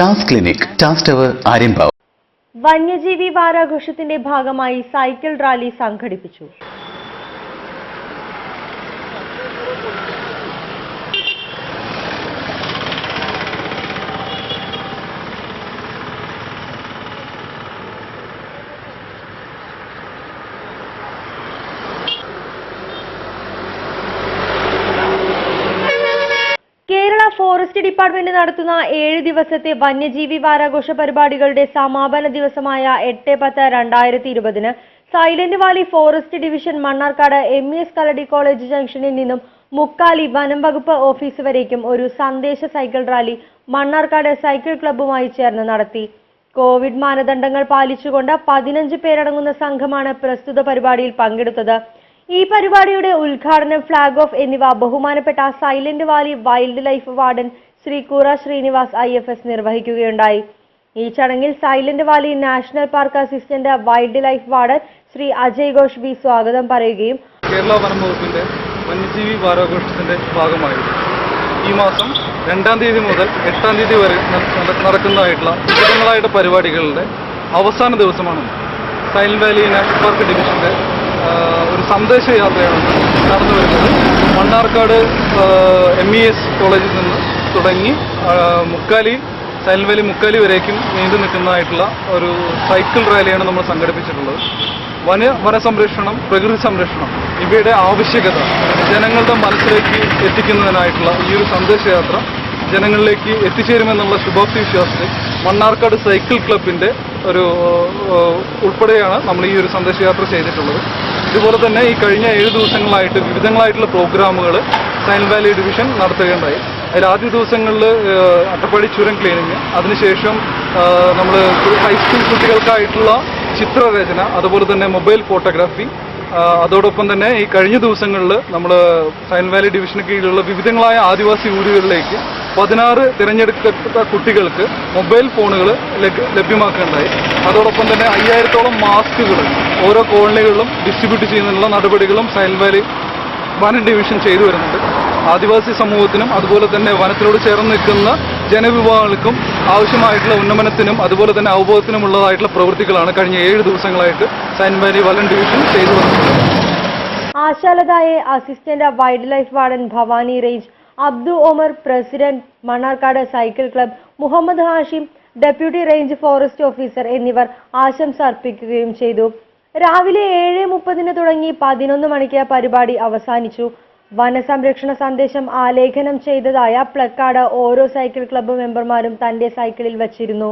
ടാസ് clinic വന്യജീവി വാരാഘോഷത്തിന്റെ ഭാഗമായി സൈക്കിൾ റാലി സംഘടിപ്പിച്ചു കേരള ഫോറസ്റ്റ് ഡിപ്പാർട്ട്മെന്റ് നടത്തുന്ന ഏഴ് ദിവസത്തെ വന്യജീവി വാരാഘോഷ പരിപാടികളുടെ സമാപന ദിവസമായ എട്ട് പത്ത് രണ്ടായിരത്തി ഇരുപതിന് silent valley forest division Mannarkkad M E S Kaladi college ജംഗ്ഷനിൽ നിന്നും മുക്കാലി വനം വകുപ്പ് ഓഫീസ് വരേക്കും ഒരു സന്ദേശ സൈക്കിൾ റാലി മണ്ണാർക്കാട് സൈക്കിൾ ക്ലബ്ബുമായി ചേർന്ന് നടത്തി. കോവിഡ് മാനദണ്ഡങ്ങൾ പാലിച്ചുകൊണ്ട് പതിനഞ്ച് പേരടങ്ങുന്ന സംഘമാണ് പ്രസ്തുത പരിപാടിയിൽ പങ്കെടുത്തത്. ഈ പരിപാടിയുടെ ഉദ്ഘാടനം ഫ്ളാഗ് ഓഫ് എന്നിവ ബഹുമാനപ്പെട്ട Silent Valley wildlife warden Shri Koora Srinivas I F S നിർവഹിക്കുകയുണ്ടായി. ഈ ചടങ്ങിൽ Silent Valley national park assistant wildlife warden Shri Ajay Ghosh B സ്വാഗതം പറയുകയും കേരള വനം വകുപ്പിന്റെ വന്യജീവി വാരാഘോഷത്തിന്റെ ഭാഗമായി ഈ മാസം രണ്ടാം തീയതി മുതൽ എട്ടാം തീയതി വരെ നടക്കുന്നതായിട്ടുള്ള വിവിധങ്ങളായിട്ട് പരിപാടികളുടെ അവസാന ദിവസമാണ് സൈലന്റ് വാലി നാഷണൽ പാർക്ക് ഡിവിഷന്റെ സന്ദേശ യാത്രയാണ് നടന്നു വരുന്നത്. മണ്ണാർക്കാട് എം ഇ എസ് കോളേജിൽ നിന്ന് തുടങ്ങി മുക്കാലി സൈൽവലി മുക്കാലി വരേക്കും നീണ്ടു നിൽക്കുന്നതായിട്ടുള്ള ഒരു സൈക്കിൾ റാലിയാണ് നമ്മൾ സംഘടിപ്പിച്ചിട്ടുള്ളത്. വന സംരക്ഷണം പ്രകൃതി സംരക്ഷണം ഇവയുടെ ആവശ്യകത ജനങ്ങളുടെ മനസ്സിലേക്ക് എത്തിക്കുന്നതിനായിട്ടുള്ള ഈ ഒരു സന്ദേശയാത്ര ജനങ്ങളിലേക്ക് എത്തിച്ചേരുമെന്നുള്ള ശുഭാപ്തി വിശ്വാസത്തിൽ മണ്ണാർക്കാട് സൈക്കിൾ ക്ലബിന്റെ ഒരു ഉൾപ്പെടെയാണ് നമ്മൾ ഈ ഒരു സന്ദേശയാത്ര ചെയ്തിട്ടുള്ളത്. ഇതുപോലെ തന്നെ ഈ കഴിഞ്ഞ ഏഴ് ദിവസങ്ങളായിട്ട് വിവിധങ്ങളായിട്ടുള്ള പ്രോഗ്രാമുകൾ സൈലന്റ് വാലി ഡിവിഷൻ നടത്തുകയുണ്ടായി. അതിൽ ആദ്യ ദിവസങ്ങളിൽ അട്ടപ്പാടി ചുരം ക്ലീനിങ് അതിനുശേഷം നമ്മൾ ഹൈസ്കൂൾ കുട്ടികൾക്കായിട്ടുള്ള ചിത്രരചന അതുപോലെ തന്നെ മൊബൈൽ ഫോട്ടോഗ്രാഫി അതോടൊപ്പം തന്നെ ഈ കഴിഞ്ഞ ദിവസങ്ങളിൽ നമ്മൾ സൈലന്റ് വാലി ഡിവിഷന് കീഴിലുള്ള വിവിധങ്ങളായ ആദിവാസി ഊരുകളിലേക്ക് പതിനാറ് തിരഞ്ഞെടുക്കപ്പെട്ട കുട്ടികൾക്ക് മൊബൈൽ ഫോണുകൾ ലഭ്യമാക്കുകയുണ്ടായി അതോടൊപ്പം തന്നെ അയ്യായിരത്തോളം മാസ്കുകൾ ഓരോ കോളനികളിലും ഡിസ്ട്രിബ്യൂട്ട് ചെയ്യുന്നതിനുള്ള നടപടികളും സൈലന്റ് വാലി വന ഡിവിഷൻ ചെയ്തു വരുന്നുണ്ട്. ആദിവാസി സമൂഹത്തിനും അതുപോലെ തന്നെ വനത്തിനോട് ചേർന്ന് നിൽക്കുന്ന ജനവിഭാഗങ്ങൾക്കും ആവശ്യമായിട്ടുള്ള ഉന്നമനത്തിനും അതുപോലെ തന്നെ അവബോധത്തിനുമുള്ളതായിട്ടുള്ള പ്രവൃത്തികളാണ് കഴിഞ്ഞ ഏഴ് ദിവസങ്ങളായിട്ട് സൈൻ വാലി വലൻ ഡിവിഷൻ ചെയ്തു വരുന്നത് ആശാലതായെ assistant wildlife warden Bhavani range Abdu Omar president Mannarkkad cycle club Muhammad Hashim deputy range forest officer എന്നിവർ ആശംസ അർപ്പിക്കുകയും ചെയ്തു. രാവിലെ ഏഴ് മുപ്പതിന് തുടങ്ങി പതിനൊന്ന് മണിക്ക് പരിപാടി അവസാനിച്ചു. വനസംരക്ഷണ സന്ദേശം ആലേഖനം ചെയ്തതായ പ്ലക്കാർഡ് ഓരോ സൈക്കിൾ ക്ലബ് മെമ്പർമാരും തന്റെ സൈക്കിളിൽ വച്ചിരുന്നു.